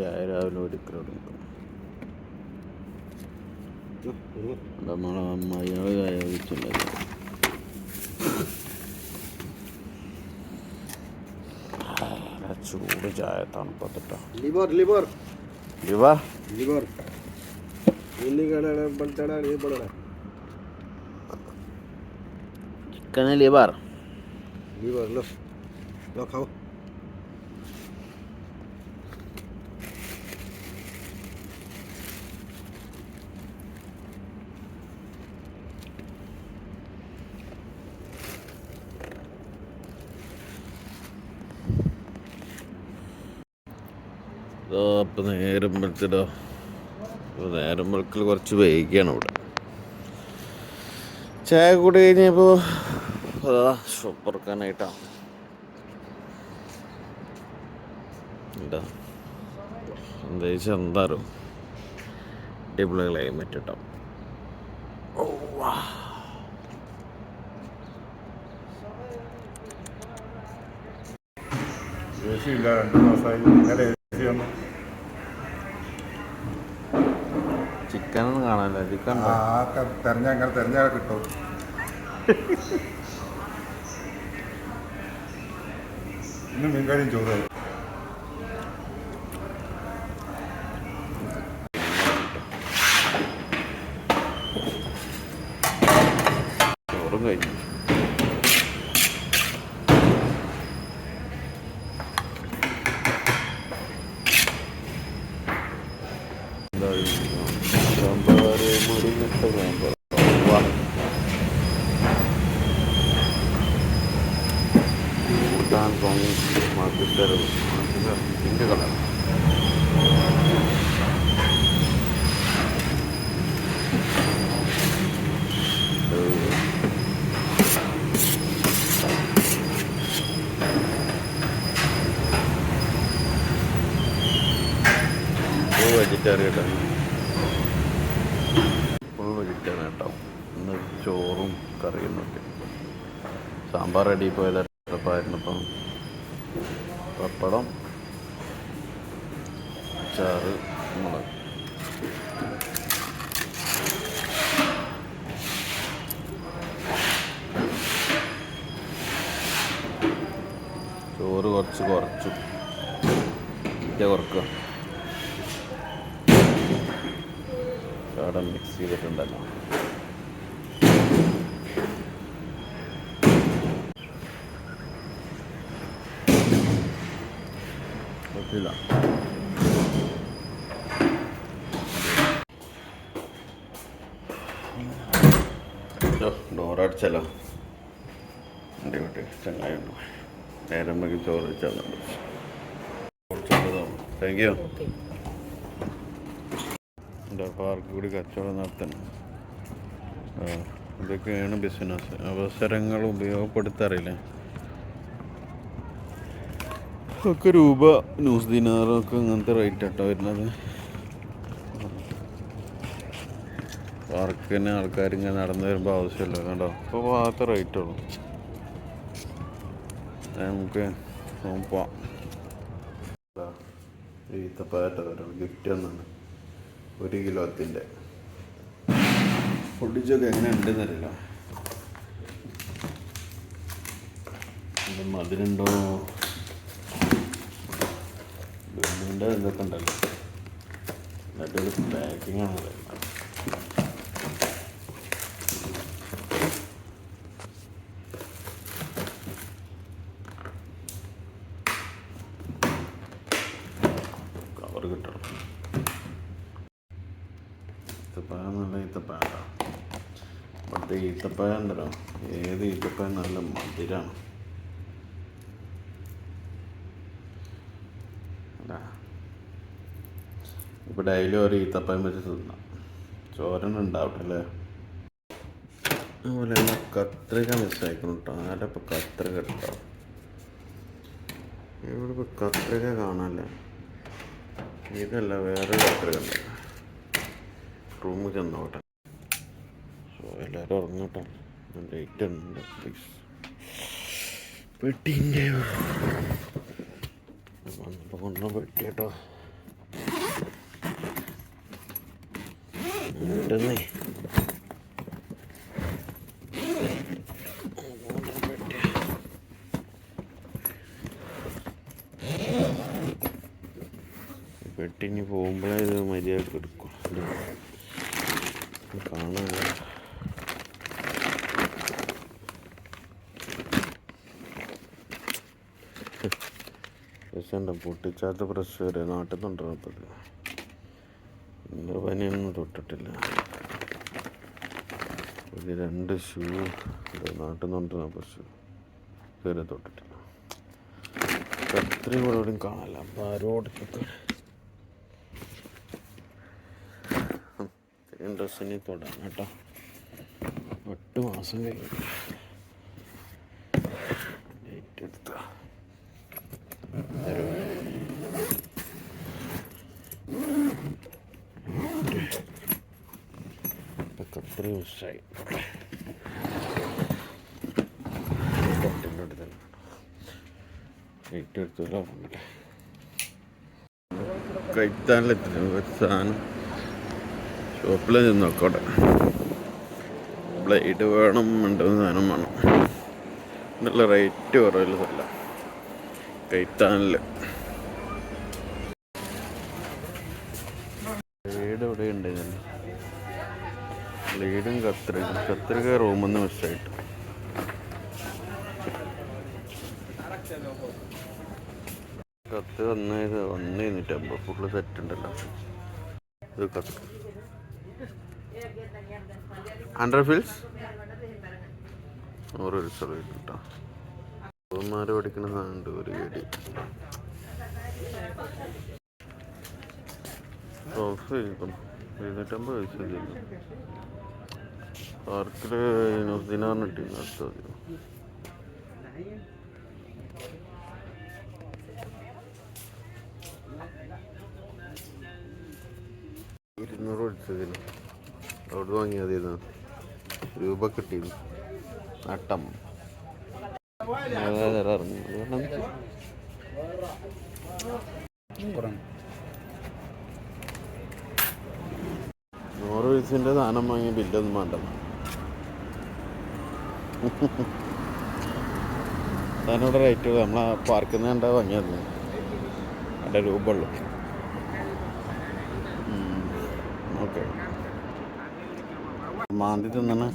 ചായ രാവിലെ ഒരിക്കലും നമ്മളെ അമ്മായിയോട് ചായ കുടിച്ചിട്ടുണ്ടായിരുന്നു ആ, ചൂട് ചായ തണുപ്പത്തിട്ടോ. Liver liver. Liver? Liver. Chicken liver. Liver low. Low ഇപ്പം നേരം വെളുത്തിടോ. നേരം വെളുക്കൽ കുറച്ച് വൈകിയാണ് ഇവിടെ. ചായ കൂടി കഴിഞ്ഞപ്പോൾ അതാ ഷോപ്പറക്കാനായിട്ടാണ് എന്താ? എന്താ വെച്ചാൽ എന്താറോ അടിപൊളി ക്ലൈമറ്റ് കേട്ടോ ഇല്ല രണ്ട് മാസമായി ഇന്നലെ എ സി വന്നു ചിക്കനൊന്നും കാണാനില്ല? ചിക്കൻ ആ തെരഞ്ഞ അങ്ങനെ തെരഞ്ഞാൽ കിട്ടും. ഇന്ന് മീൻകാരിയും ചോറായി ചോറും കഴിഞ്ഞു. വെജിറ്റേറിയൻ ഫുൾ വെജിറ്റേറിയൻ കേട്ടോ. ഇന്ന് ചോറും കറിയും ഒക്കെ. സാമ്പാർ റെഡി പോയത്. ഇപ്പം പപ്പടം ചാറ് മുളക്. ചോറ് കുറച്ച് കുറച്ചു. കുറക്കുക അവിടെ മിക്സ് ചെയ്തിട്ടുണ്ടല്ലോ. പറ്റില്ല. ഡോറടിച്ചല്ലോ എന്റെ വീട്ടിൽ ചങ്ങായുണ്ട് നേരം വൈകി ചോറ് വെച്ചാൽ താങ്ക് യു എന്റെ പാർക്ക് കൂടി കച്ചവടം നടത്തണം ഇതൊക്കെയാണ് ബിസിനസ് അവസരങ്ങൾ ഉപയോഗപ്പെടുത്താറില്ലേ? ഒക്കെ രൂപ ന്യൂസ് ദിനാറൊക്കെ അങ്ങനത്തെ റേറ്റ് ആട്ടോ വരുന്നത് പാർക്കിന് ആൾക്കാർ ഇങ്ങനെ നടന്നു വരുമ്പോൾ ആവശ്യമില്ല. കണ്ടോ? അപ്പോൾ ഭാഗത്തെ റേറ്റ് ഉള്ളൂ നമുക്ക് പോവാം ഈത്തപ്പായിട്ട് തരാം ഗിഫ്റ്റ് ഒന്നാണ് ഒരു കിലോത്തിന്റെ പൊടിച്ചൊക്കെ എങ്ങനെ ഉണ്ടെന്ന് അറിയില്ല ഇത് മധുരണ്ടോ ഗവൺമെന്റ് ഇതൊക്കെ ഉണ്ടല്ലോ. എന്നിട്ടൊരു പാക്കിംഗ് ആണ് പറയുന്നത്. ഈത്തപ്പഴം നല്ല ഈത്തപ്പഴം. ഇവിടുത്തെ ഈത്തപ്പഴം ഉണ്ടല്ലോ. ഏത് ഈത്തപ്പഴം നല്ല മധുരമാണ് ഇപ്പോൾ ഡെയിലി ഒരു ഈത്തപ്പഴം വെച്ച് തിന്നാം. ചോരൻ ഉണ്ടാവട്ടെ അല്ലേ അതുപോലെ തന്നെ കത്രിക മിസ്സായിക്കണം കേട്ടോ ആരെ ഇപ്പോൾ കത്രിക കേട്ടോ ഇവിടെ ഇപ്പോൾ കത്രിക കാണാനല്ലേ. ഇതല്ല വേറെ കത്രിക ഉണ്ട് റൂമിൽ ചെന്നോട്ടെ. സോ എല്ലാവരും ഉറങ്ങട്ടെ. ലൈറ്റ് ഉണ്ട് പ്ലീസ് പെട്ടിന്റെ വന്നപ്പോൾ കൊണ്ടുവന്ന പെട്ടി കേട്ടോ. ഉണ്ടെന്നേ. പെട്ടിന് പോകുമ്പോഴേ ഇത് മര്യാദ എടുക്കും. കാണാൻ പ്രശ്നം പൊട്ടിച്ചാത്ത പ്രശ്നം വരെ നാട്ടിൽ നിന്നുണ്ടത് ഇന്നർ പനിയൊന്നും തൊട്ടിട്ടില്ല. ഒരു രണ്ട് ഷൂ നാട്ടിൽ നിന്നുണ്ടെന്ന പ്രശ്നം ഇതുവരെ തൊട്ടിട്ടില്ല. അത്രയും കൂടെ എവിടെയും കാണാനില്ല. ആരോടൊക്കെ ഡ്രസ്സിന് തൊടാം കേട്ടോ. എട്ട് മാസം കഴിഞ്ഞു ഡേറ്റ് എടുത്ത. അത്രയും ദിവസമായി ഡേറ്റ് എടുത്തല്ലോ കഴിത്താനിലെത്തില്ല സാധനം ഷോപ്പിൽ ചെന്ന് നോക്കോട്ടെ. ബ്ലേഡ് വേണം ഉണ്ടെന്ന് സാധനം വേണം. നല്ല റേറ്റ് കുറവില്ല കൈത്താനിൽ ബ്ലേഡ് ഇവിടെ ഉണ്ടായിരുന്നു ബ്ലേഡും കത്രിക. കത്രിക റൂമിൽ നിന്ന് മിസ്സായിട്ട് കത്ത് വന്നത് ഒന്ന് ഫുള്ള് സെറ്റ് ഉണ്ടല്ലോ. ഇത് കത്ത്. ഹൺഡ്രഡ് ഫീൽസ് ഒരു സർവീസ് കേട്ടോ അവന്മാർ പഠിക്കുന്ന സാധനമുണ്ട് ഒരു വീട് എഴുന്നൂറ്റമ്പത് പൈസ ചെയ്യുന്നു പാർക്കിൽ ദിനാറിന് കിട്ടിയിരുന്നു ഇരുന്നൂറ് പഠിച്ചതിന്. അവിടെ വാങ്ങിയതായിരുന്നു. രൂപ കിട്ടി നട്ടം. നൂറ് വയസ്സിന്റെ സാധനം വാങ്ങിയ ബില്ലൊന്നും വേണ്ട. സാധനോടെ റേറ്റ് നമ്മളെ പാർക്കിൽ നിന്ന് കണ്ടാ വാങ്ങിയത് അവിടെ രൂപ ഉള്ളു. ഓക്കെ मानती तो ना